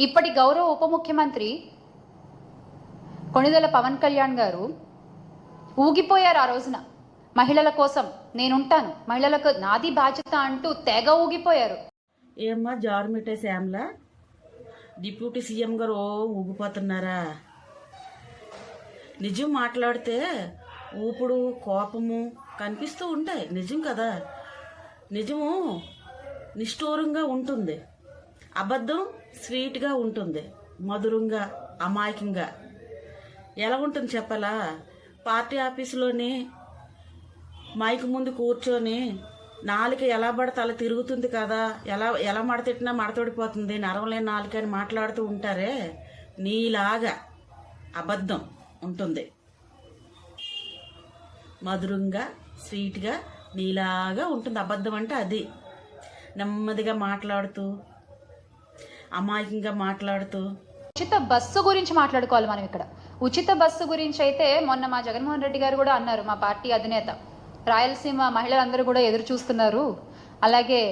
ఇప్పటి గౌరవ ఉప ముఖ్యమంత్రి కొణిదెల పవన్ కళ్యాణ్ గారు ఊగిపోయారు ఆ రోజున. మహిళల కోసం నేనుంటాను. మహిళలకు నాది బాధ్యత అంటూ తెగ ఊగిపోయారు. ఏమ్మా జారుమిటే శ్యామ్లా? డిప్యూటీ సీఎం గారు ఓ ఊగిపోతున్నారా? నిజం మాట్లాడితే ఊపుడు కోపము కనిపిస్తూ ఉంటాయి. నిజం కదా? నిజము నిష్ఠూరంగా ఉంటుంది. అబద్ధం స్వీట్గా ఉంటుంది. మధురంగా అమాయకంగా. ఎలా ఉంటుంది చెప్పాలా? పార్టీ ఆఫీసులోని మైక్ ముందు కూర్చొని నాలుక ఎలా పడితే అలా తిరుగుతుంది కదా? ఎలా ఎలా మడతెట్టినా మడతోడిపోతుంది నరవలేని నాలుక అని మాట్లాడుతూ ఉంటారే నీలాగా అబద్ధం ఉంటుంది. మధురంగా స్వీట్గా నీలాగా ఉంటుంది. అబద్ధం అంటే అది. నెమ్మదిగా మాట్లాడుతూ అమాయకంగా మాట్లాడుతూ. ఉచిత బస్సు గురించి మాట్లాడుకోవాలి మనం ఇక్కడ. ఉచిత బస్సు గురించి అయితే మొన్న మా జగన్మోహన్ రెడ్డి గారు కూడా అన్నారు మా పార్టీ అధినేత. రాయలసీమ మహిళలందరూ కూడా ఎదురు చూస్తున్నారు. అలాగే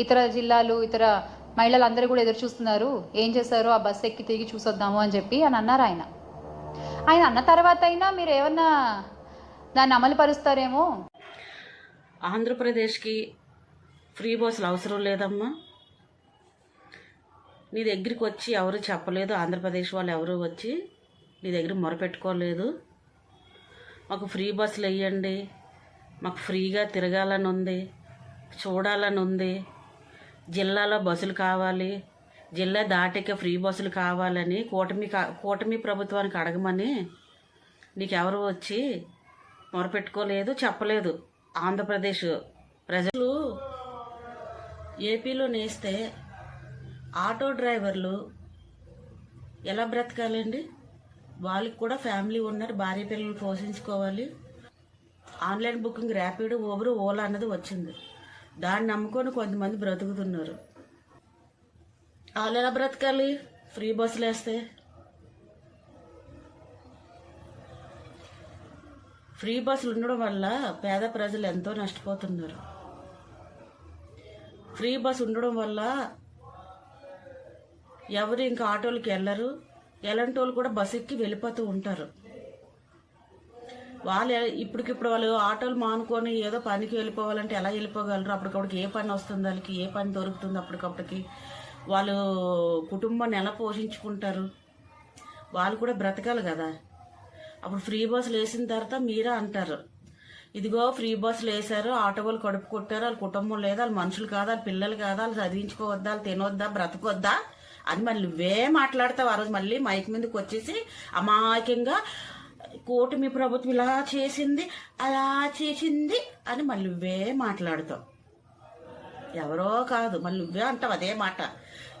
ఇతర జిల్లాలు ఇతర మహిళలందరూ కూడా ఎదురు చూస్తున్నారు. ఏం చేశారో? ఆ బస్సు ఎక్కి తిరిగి చూసొద్దాము అని చెప్పి అని అన్నారు ఆయన. ఆయన అన్న తర్వాత అయినా మీరు ఏమన్నా దాన్ని అమలు పరుస్తారేమో ఆంధ్రప్రదేశ్కి ఫ్రీ బస్సులు అవసరం లేదమ్మా. నీ దగ్గరికి వచ్చి ఎవరు చెప్పలేదు. ఆంధ్రప్రదేశ్ వాళ్ళు ఎవరు వచ్చి నీ దగ్గర మొరపెట్టుకోలేదు. మాకు ఫ్రీ బస్సులు వేయండి. మాకు ఫ్రీగా తిరగాలని ఉంది చూడాలని ఉంది జిల్లాలో బస్సులు కావాలి. జిల్లా దాటిక ఫ్రీ బస్సులు కావాలని కూటమి కా- కూటమి ప్రభుత్వానికి అడగమని నీకెవరు వచ్చి మొరపెట్టుకోలేదు చెప్పలేదు. ఆంధ్రప్రదేశ్ ప్రజలు ఏపీలో నేస్తే ఆటో డ్రైవర్లు ఎలా బ్రతకాలండి? వాళ్ళకి కూడా ఫ్యామిలీ ఉన్నారు భార్య పిల్లలు పోషించుకోవాలి. Online booking rapid Uber Ola అన్నది వచ్చింది. దాన్ని నమ్ముకొని కొంతమంది బ్రతుకుతున్నారు. వాళ్ళు ఎలా బ్రతకాలి? ఫ్రీ బస్సులు వేస్తే. ఫ్రీ బస్సులు ఉండడం వల్ల పేద ప్రజలు ఎంతో నష్టపోతున్నారు. ఫ్రీ బస్ ఉండడం వల్ల ఎవరు ఇంకా ఆటోలకి వెళ్ళరు. ఎలాంటి వాళ్ళు కూడా బస్ ఎక్కి వెళ్ళిపోతూ ఉంటారు. వాళ్ళు ఇప్పటికిప్పుడు వాళ్ళు ఆటోలు మానుకొని ఏదో పనికి వెళ్ళిపోవాలంటే ఎలా వెళ్ళిపోగలరు? అప్పటికప్పటికి ఏ పని వస్తుంది వాళ్ళకి? ఏ పని దొరుకుతుంది అప్పటికప్పటికి వాళ్ళు కుటుంబాన్ని ఎలా పోషించుకుంటారు? వాళ్ళు కూడా బ్రతకాలి కదా. అప్పుడు ఫ్రీ బస్సులు వేసిన తర్వాత మీరే అంటారు. ఇదిగో ఫ్రీ బస్సులు వేశారు ఆటో వాళ్ళు కడుపు కొట్టారు వాళ్ళ కుటుంబం లేదా వాళ్ళ మనుషులు కాదా వాళ్ళ పిల్లలు కాదా వాళ్ళు చదివించుకోవద్దా వాళ్ళు తినొద్దా బ్రతకొద్దా? అది మళ్ళీ నువ్వే మాట్లాడతావు ఆ రోజు మళ్ళీ మైక్ మీదకి వచ్చేసి అమాయకంగా కూటమి ప్రభుత్వం ఇలా చేసింది అలా చేసింది అని మళ్ళీ నువ్వే మాట్లాడతావు. ఎవరో కాదు మళ్ళీ నువ్వే అంటావు అదే మాట.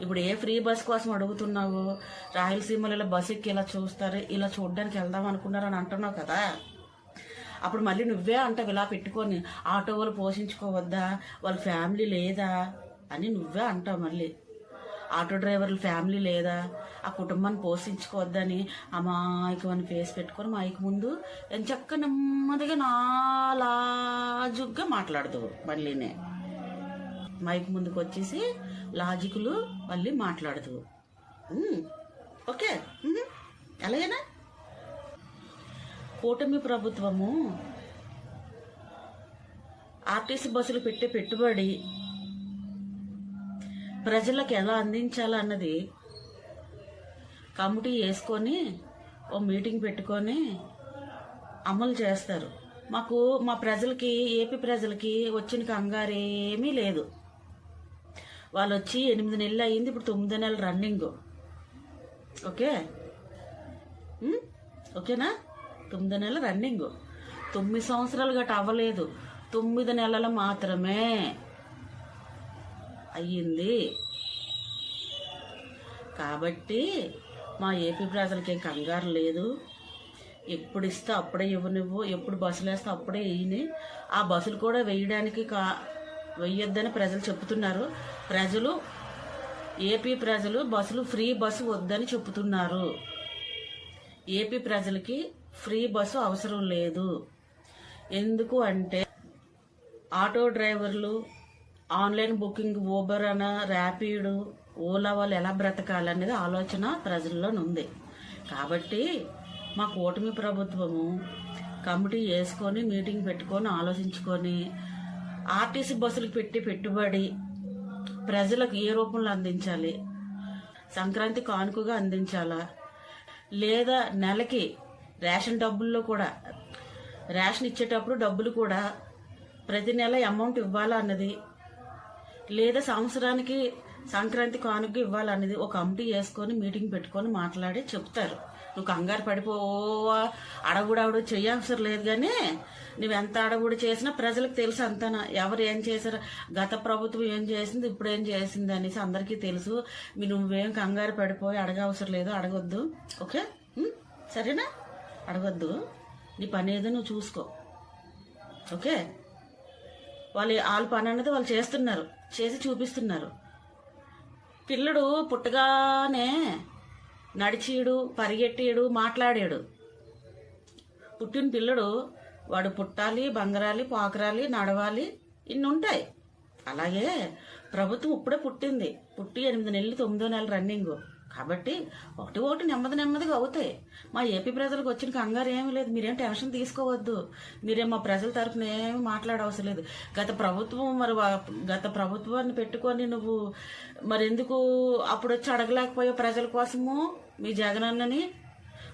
ఇప్పుడు ఏ ఫ్రీ బస్ కోసం అడుగుతున్నావు? రాయలసీమలో ఇలా బస్ ఎక్కి ఇలా చూస్తారు ఇలా చూడడానికి వెళ్దాం అనుకున్నారు అని అంటున్నావు కదా. అప్పుడు మళ్ళీ నువ్వే అంటావు ఇలా పెట్టుకొని ఆటో వాళ్ళు పోషించుకోవద్దా? వాళ్ళ ఫ్యామిలీ లేదా? అని నువ్వే అంటావు మళ్ళీ. ఆటో డ్రైవర్ల ఫ్యామిలీ లేదా ఆ కుటుంబాన్ని పోషించుకోవద్దని అమాయకమని ఫేస్ పెట్టుకొని మైక్ ముందు ఎంచక్క నెమ్మదిగా నాలాజుగ్గా మాట్లాడదు మళ్ళీనే మైక్ ముందుకు వచ్చేసి లాజికులు మళ్ళీ మాట్లాడదు ఓకే అలాగేనా? కూటమి ప్రభుత్వము ఆర్టీసీ బస్సులు పెట్టే పెట్టుబడి ప్రజలకు ఎలా అందించాలన్నది కమిటీ వేసుకొని ఓ మీటింగ్ పెట్టుకొని అమలు చేస్తారు. మాకు మా ప్రజలకి ఏపీ ప్రజలకి వచ్చిన కంగారేమీ లేదు. వాళ్ళు వచ్చి ఎనిమిది నెలలు అయ్యింది ఇప్పుడు తొమ్మిది నెలలు రన్నింగ్. ఓకే? ఓకేనా? తొమ్మిది నెలలు రన్నింగ్. తొమ్మిది సంవత్సరాలు గట్ట అవ్వలేదు. తొమ్మిది నెలలు మాత్రమే. అయ్యింది. కాబట్టి మా ఏపీ ప్రజలకి ఏం కంగారు లేదు. ఎప్పుడు ఇస్తే అప్పుడే ఇవ్వనివ్వు ఎప్పుడు బస్సులు వేస్తే అప్పుడే వేయని ఆ బస్సులు కూడా వేయడానికి కా వెయ్యొద్దని ప్రజలు చెప్తున్నారు. ప్రజలు ఏపీ ప్రజలు బస్సులు ఫ్రీ బస్సు వద్దని చెప్తున్నారు. ఏపీ ప్రజలకి ఫ్రీ బస్సు అవసరం లేదు. ఎందుకు అంటే ఆటో డ్రైవర్లు ఆన్లైన్ బుకింగ్ ఊబర్ అన ర్యాపిడ్ ఓలా వాళ్ళు ఎలా బ్రతకాలనేది ఆలోచన ప్రజల్లో ఉంది. కాబట్టి మా కూటమి ప్రభుత్వము కమిటీ వేసుకొని మీటింగ్ పెట్టుకొని ఆలోచించుకొని ఆర్టీసీ బస్సులకు పెట్టి పెట్టుబడి ప్రజలకు ఏ రూపంలో అందించాలి? సంక్రాంతి కానుకగా అందించాలా? లేదా నెలకి రేషన్ డబ్బుల్లో కూడా రేషన్ ఇచ్చేటప్పుడు డబ్బులు కూడా ప్రతి నెల అమౌంట్ ఇవ్వాలా అన్నది లేదా సంవత్సరానికి సంక్రాంతి కానుక ఇవ్వాలనేది ఒక కమిటీ వేసుకొని మీటింగ్ పెట్టుకొని మాట్లాడి చెప్తారు. నువ్వు కంగారు పడిపోవా అడగుడావుడు చేయవసరం లేదు కానీ నువ్వు ఎంత అడగుడు చేసినా ప్రజలకు తెలుసు అంతనా. ఎవరు ఏం చేశారు గత ప్రభుత్వం ఏం చేసింది ఇప్పుడు ఏం చేసింది అనేసి అందరికీ తెలుసు. మీ నువ్వేం కంగారు పడిపోయి అడగవసరం లేదు అడగొద్దు. ఓకే? సరేనా? అడగొద్దు. నీ పని ఏదో నువ్వు చూసుకో. ఓకే? వాళ్ళు వాళ్ళ పని అనేది వాళ్ళు చేస్తున్నారు. చేసి చూపిస్తున్నారు. పిల్లడు పుట్టగానే నడిచీడు పరిగెట్టేడు మాట్లాడాడు. పుట్టిన పిల్లడు వాడు పుట్టాలి బంగరాలి పాకరాలి నడవాలి ఇన్ని ఉంటాయి అలాగే ప్రభుత్వం ఇప్పుడే పుట్టింది. పుట్టి ఎనిమిది నెలలు తొమ్మిదో నెలలు రన్నింగు. కాబట్టి ఒకటి ఒకటి నెమ్మది నెమ్మదిగా అవుతాయి. మా ఏపీ ప్రజలకు వచ్చిన కంగారు ఏమీ లేదు. మీరేం టెన్షన్ తీసుకోవద్దు. మీరేం మా ప్రజల తరఫున ఏమి మాట్లాడవసరం లేదు. గత ప్రభుత్వం మరి వా- గత ప్రభుత్వాన్ని పెట్టుకొని నువ్వు మరి ఎందుకు అప్పుడు వచ్చి అడగలేకపోయావు ప్రజల కోసము? మీ జగనన్నని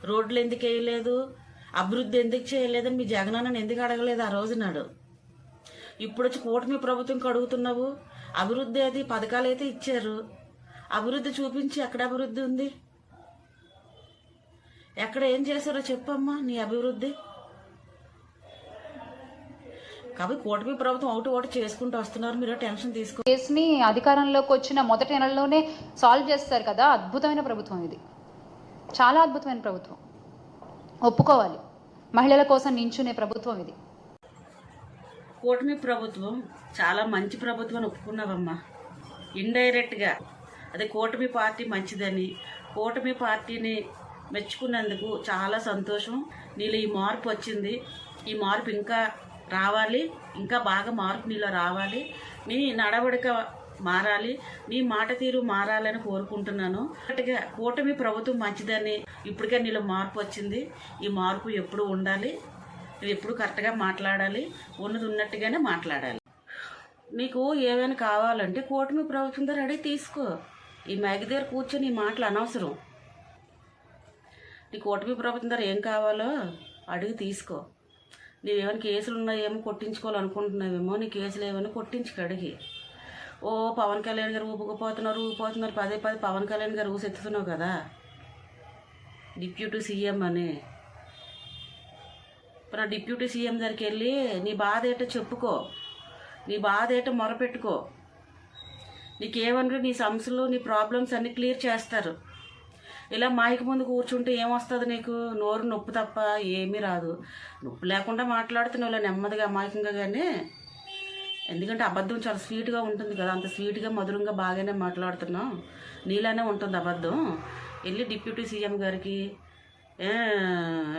రోడ్లు ఎందుకు వేయలేదు? అభివృద్ధి ఎందుకు చేయలేదని మీ జగనన్నని ఎందుకు అడగలేదు ఆ రోజు నాడు? ఇప్పుడు వచ్చి కూటమి ప్రభుత్వంకి అడుగుతున్నావు అభివృద్ధి అది పథకాలు అయితే ఇచ్చారు. అభివృద్ధి చూపించి ఎక్కడ అభివృద్ధి ఉంది? ఎక్కడ ఏం చేశారో చెప్పమ్మా నీ అభివృద్ధి. కాబట్టి కూటమి ప్రభుత్వం ఒకటి ఒకటి చేసుకుంటూ వస్తున్నారు. మీరు టెన్షన్ తీసుకో. కేసుని అధికారంలోకి వచ్చిన మొదటి నెలలోనే సాల్వ్ చేస్తారు కదా. అద్భుతమైన ప్రభుత్వం ఇది. చాలా అద్భుతమైన ప్రభుత్వం. ఒప్పుకోవాలి. మహిళల కోసం నించునే ప్రభుత్వం ఇది. కూటమి ప్రభుత్వం చాలా మంచి ప్రభుత్వం ఒప్పుకున్నావమ్మా. ఇండైరెక్ట్గా అదే కూటమి పార్టీ మంచిదని. కూటమి పార్టీని మెచ్చుకున్నందుకు చాలా సంతోషం. నీలో ఈ మార్పు వచ్చింది. ఈ మార్పు ఇంకా రావాలి. ఇంకా బాగా మార్పు నీలో రావాలి. నీ నడవడిక మారాలి. నీ మాట తీరు మారాలని కోరుకుంటున్నాను. ఒకటిగా కూటమి ప్రభుత్వం మంచిదని ఇప్పటికే నీలో మార్పు వచ్చింది. ఈ మార్పు ఎప్పుడు ఉండాలి? నువ్వు ఎప్పుడు కరెక్ట్గా మాట్లాడాలి? ఉన్నది ఉన్నట్టుగానే మాట్లాడాలి. నీకు ఏమైనా కావాలంటే కూటమి ప్రభుత్వం దగ్గర అడిగి తీసుకో. ఈ మ్యాగీ దగ్గర కూర్చొని ఈ మాటలు అనవసరం. నీ ఓటమి ప్రభుత్వం దగ్గర ఏం కావాలో అడిగి తీసుకో. నీవేమైనా కేసులు ఉన్నాయేమో కొట్టించుకోవాలనుకుంటున్నావేమో నీ కేసులు ఏమైనా కొట్టించుకు అడిగి. ఓ పవన్ కళ్యాణ్ గారు ఊపుకుపోతున్నారు ఊపుకుపోతున్నారు పదే పదే పవన్ కళ్యాణ్ గారు ఊసెత్తుతున్నావు కదా. డిప్యూటీ సీఎం అని. ఇప్పుడు ఆ డిప్యూటీ సీఎం దగ్గరికి వెళ్ళి నీ బాధ ఏంటో చెప్పుకో. నీ బాధ ఏంటో మొరపెట్టుకో. నీకేమన్నా నీ సమస్యలు నీ ప్రాబ్లమ్స్ అన్నీ క్లియర్ చేస్తారు. ఇలా మాయక ముందు కూర్చుంటే ఏమొస్తుంది నీకు? నోరు నొప్పి తప్ప ఏమీ రాదు. నొప్పి లేకుండా మాట్లాడుతున్నావు ఇలా నెమ్మదిగా అమాయకంగా కానీ ఎందుకంటే అబద్ధం చాలా స్వీట్గా ఉంటుంది కదా అంత స్వీట్గా మధురంగా బాగానే మాట్లాడుతున్నావు నీలానే ఉంటుంది అబద్ధం. వెళ్ళి డిప్యూటీ సీఎం గారికి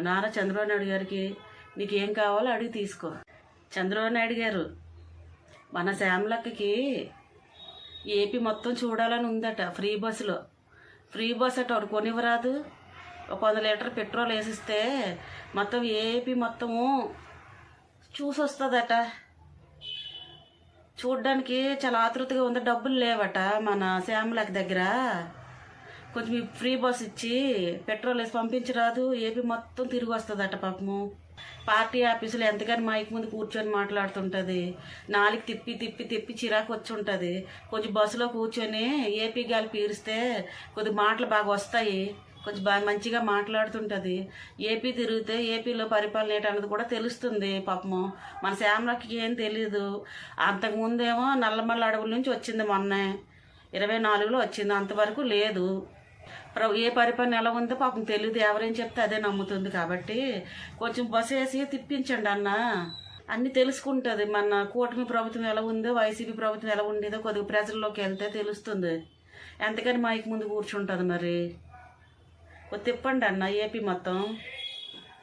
నారా చంద్రబాబు నాయుడు గారికి నీకు ఏం కావాలో అడిగి తీసుకో. చంద్రబాబు నాయుడు గారు మన శ్యామలక్కకి ఏపీ మొత్తం చూడాలని ఉందట ఫ్రీ బస్సులో. ఫ్రీ బస్ అట కొనివ్వరాదు. ఒక వంద లీటర్ పెట్రోల్ వేసిస్తే మొత్తం ఏపీ మొత్తము చూసి వస్తుందట చూడ్డానికి చాలా ఆతృతగా ఉంది. డబ్బులు లేవట మన శ్యామలకి దగ్గర. కొంచెం ఫ్రీ బస్ ఇచ్చి పెట్రోల్ వేసి పంపించరాదు. ఏపీ మొత్తం తిరిగి వస్తుందట పాపము. పార్టీ ఆఫీసులో ఎంతగానో మైక్ ముందు కూర్చొని మాట్లాడుతుంటుంది. నాలుగు తిప్పి తిప్పి తిప్పి చిరాకు వచ్చి ఉంటుంది కొంచెం బస్సులో కూర్చొని ఏపీ గాలి పీరిస్తే కొద్ది మాటలు బాగా వస్తాయి. కొంచెం బాగా మంచిగా మాట్లాడుతుంటుంది. ఏపీ తిరిగితే ఏపీలో పరిపాలన ఏంటన్నది కూడా తెలుస్తుంది పాపము. మన శ్యామలకి ఏం తెలియదు అంతకుముందేమో నల్లమల్ల అడవుల నుంచి వచ్చింది మొన్నే. ఇరవై నాలుగులో వచ్చింది. అంతవరకు లేదు. ఏ పరిపాలన ఎలా ఉందో పాపం తెలియదు. ఎవరేం చెప్తే అదే నమ్ముతుంది కాబట్టి కొంచెం బస్సు వేసి తిప్పించండి అన్న. అన్నీ తెలుసుకుంటుంది. మన కూటమి ప్రభుత్వం ఎలా ఉందో వైసీపీ ప్రభుత్వం ఎలా ఉండేదో కొద్దిగా ప్రజల్లోకి వెళ్తే తెలుస్తుంది. ఎంతకని మైక్ ముందు కూర్చుంటుంది మరి. కొద్ది తిప్పండి అన్న ఏపీ మొత్తం.